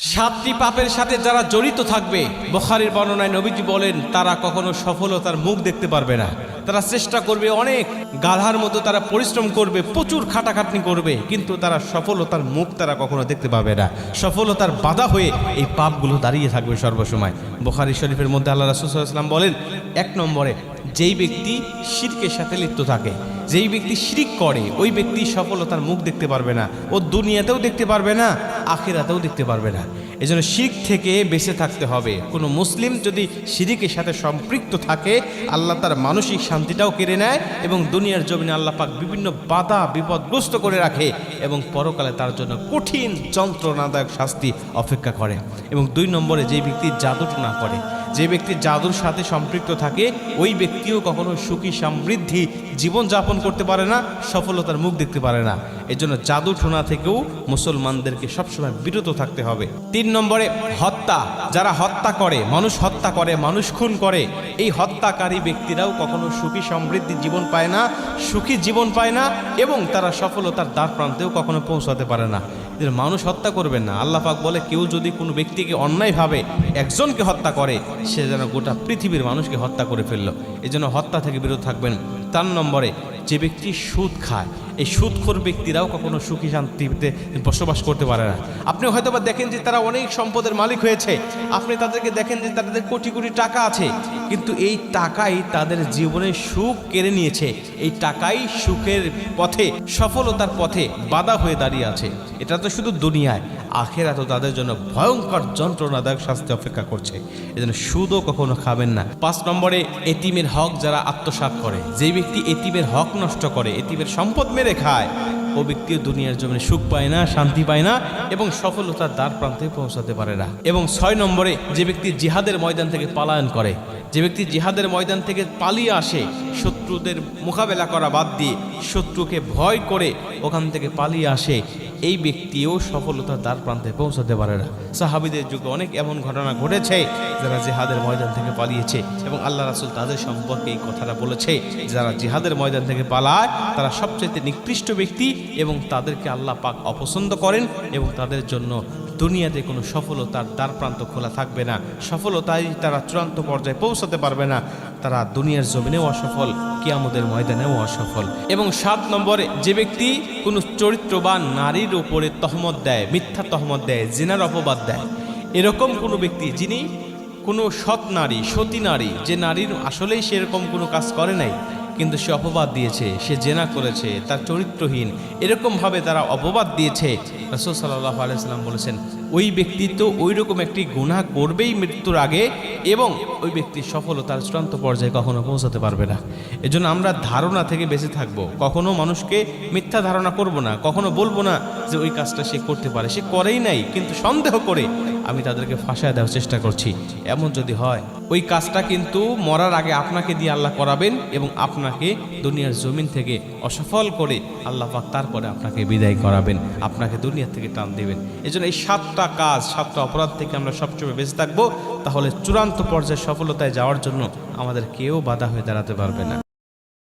সাতটি পাপের সাথে যারা জড়িত থাকবে, বখারির বর্ণনায় নবীজি বলেন, তারা কখনো সফলতার মুখ দেখতে পারবে না। তারা চেষ্টা করবে অনেক, গাধার মতো তারা পরিশ্রম করবে, প্রচুর খাটাখাটনি করবে, কিন্তু তারা সফলতার মুখ তারা কখনো দেখতে পাবে না। সফলতার বাধা হয়ে এই পাপগুলো দাঁড়িয়ে থাকবে সর্বসময়। বখারি শরীফের মধ্যে আল্লাহ রাসুসাল্লাম বলেন, এক নম্বরে, যেই ব্যক্তি শিরকের সাথে লিপ্ত থাকে, যেই ব্যক্তি শিরিক করে, ওই ব্যক্তি সফলতার মুখ দেখতে পারবে না, ও দুনিয়াতেও দেখতে পারবে না। আখিরাতেও দেখতে পারবে না। এজন্য জন্য শিখ থেকে বেঁচে থাকতে হবে। কোনো মুসলিম যদি শিরিকের সাথে সম্পৃক্ত থাকে, আল্লাহ তার মানসিক শান্তিটাও কেড়ে নেয় এবং দুনিয়ার জমিনে আল্লাহ পাক বিভিন্ন বাধা, বিপদগ্রস্ত করে রাখে এবং পরকালে তার জন্য কঠিন যন্ত্রণাদায়ক শাস্তি অপেক্ষা করে। এবং দুই নম্বরে যে ব্যক্তি জাদুটনা করে যে ব্যক্তি জাদুর সাথে সম্পৃক্ত থাকে, ওই ব্যক্তিও কখনো সুখী সমৃদ্ধি জীবনযাপন করতে পারে না, সফলতার মুখ দেখতে পারে না। এর জন্য জাদু ঠোনা থেকেও মুসলমানদেরকে সবসময় বিরত থাকতে হবে। তিন নম্বরে, হত্যা। যারা হত্যা করে, মানুষ হত্যা করে, মানুষ খুন করে, এই হত্যাকারী ব্যক্তিরাও কখনো সুখী সমৃদ্ধি জীবন পায় না, সুখী জীবন পায় না, এবং তারা সফলতার দ্বার প্রান্তেও কখনো পৌঁছাতে পারে না। এদের মানুষ হত্যা করবেন না। আল্লাহ পাক বলে, কেউ যদি কোনো ব্যক্তিকে অন্যায়ভাবে একজনকে হত্যা করে, সে যেন গোটা পৃথিবীর মানুষকে হত্যা করে ফেলল। এই হত্যা থেকে বিরত থাকবেন। তার নম্বরে যে ব্যক্তি সুদ খায়, এই সুদখোর ব্যক্তিরাও কখনো সুখী শান্তিতে বসবাস করতে পারে না। আপনি হয়তো বা দেখেন যে তারা অনেক সম্পদের মালিক হয়েছে। আপনি তাদেরকে দেখেন যে তাদের কোটি কোটি টাকা আছে। কিন্তু এই টাকাই তাদের জীবনে সুখ কেড়ে নিয়েছে। এই টাকাই সুখের পথে, সফলতার পথে বাধা হয়ে দাঁড়িয়ে আছে। এটা তো শুধু দুনিয়ায়। আখেরা তো তাদের জন্য ভয়ঙ্কর যন্ত্রণাদায়ক শাস্তি অপেক্ষা করছে। এজন্য সুদও কখনো খাবেন না। পাঁচ নম্বরে, এতিমের হক যারা আত্মসাৎ করে। যে ব্যক্তি এতিমের হক নষ্ট করে, এতিমের সম্পদ মেরে খায়, ও ব্যক্তিও দুনিয়ার জমিনে সুখ পায় না, শান্তি পায় না এবং সফলতার দ্বার প্রান্তে পৌঁছাতে পারে না। এবং ছয় নম্বরে, যে ব্যক্তি জিহাদের ময়দান থেকে পলায়ন করে, যে ব্যক্তি জিহাদের ময়দান থেকে পালিয়ে আসে, শত্রুদের মোকাবেলা করা বাদ দিয়ে শত্রুকে ভয় করে ওখান থেকে পালিয়ে আসে এই ব্যক্তিও সফলতার দ্বার প্রান্তে পৌঁছাতে পারে না। সাহাবিদের যুগে অনেক এমন ঘটনা ঘটেছে, যারা জেহাদের ময়দান থেকে পালিয়েছে এবং আল্লাহ রাসুল তাদের সম্পর্কে এই কথাটা বলেছে। যারা জেহাদের ময়দান থেকে পালায়, তারা সবচেয়ে নিকৃষ্ট ব্যক্তি এবং তাদেরকে আল্লাহ পাক অপছন্দ করেন এবং তাদের জন্য দুনিয়াতে কোনো সফলতার দ্বার প্রান্ত খোলা থাকবে না। সফলতায় তারা চূড়ান্ত পর্যায়ে পৌঁছাতে পারবে না। তারা দুনিয়ার জমিনেও অসফল, কিয়ামতের ময়দানেও অসফল। এবং সাত নম্বরে, যে ব্যক্তি কোনো চরিত্রবান নারীর উপরে তহমত দেয়, মিথ্যা তহমত দেয়, জেনার অপবাদ দেয়, এরকম কোনো ব্যক্তি যিনি কোনো সৎ নারী, সতী নারী, যে নারীর আসলেই সেরকম কোনো কাজ করে নাই কিন্তু সে অপবাদ দিয়েছে, সে জেনা করেছে, তার চরিত্রহীন। এরকমভাবে তারা অপবাদ দিয়েছে। রসুল সাল্লাহ আলাইসাল্লাম বলেছেন, ওই ব্যক্তি তো ওই রকম একটি গুনাহ করবেই মৃত্যুর আগে এবং ওই ব্যক্তি সফলতার চূড়ান্ত পর্যায়ে কখনো পৌঁছাতে পারবে না। এজন্য আমরা ধারণা থেকে বেঁচে থাকব। কখনো মানুষকে মিথ্যা ধারণা করব না, কখনো বলব না যে ওই কাজটা সে করতে পারে। সে করেই নাই, কিন্তু সন্দেহ করে আমি তাদেরকে ফাঁসায় দেওয়ার চেষ্টা করছি। এমন যদি হয়, ওই কাজটা কিন্তু মরার আগে আপনাকে দিয়ে আল্লাহ করাবেন এবং আপনাকে দুনিয়ার জমিন থেকে অসফল করে আল্লাহ পাক তারপরে আপনাকে বিদায় করাবেন, আপনাকে দুনিয়া থেকে টান দেবেন। এই এই সাতটা কাজ, সাতটা অপরাধ থেকে আমরা সবসময় বেঁচে থাকব। তাহলে চূড়ান্ত পর্যায়ে সফলতায় যাওয়ার জন্য আমাদের কেউ বাধা হয়ে দাঁড়াতে পারবে না।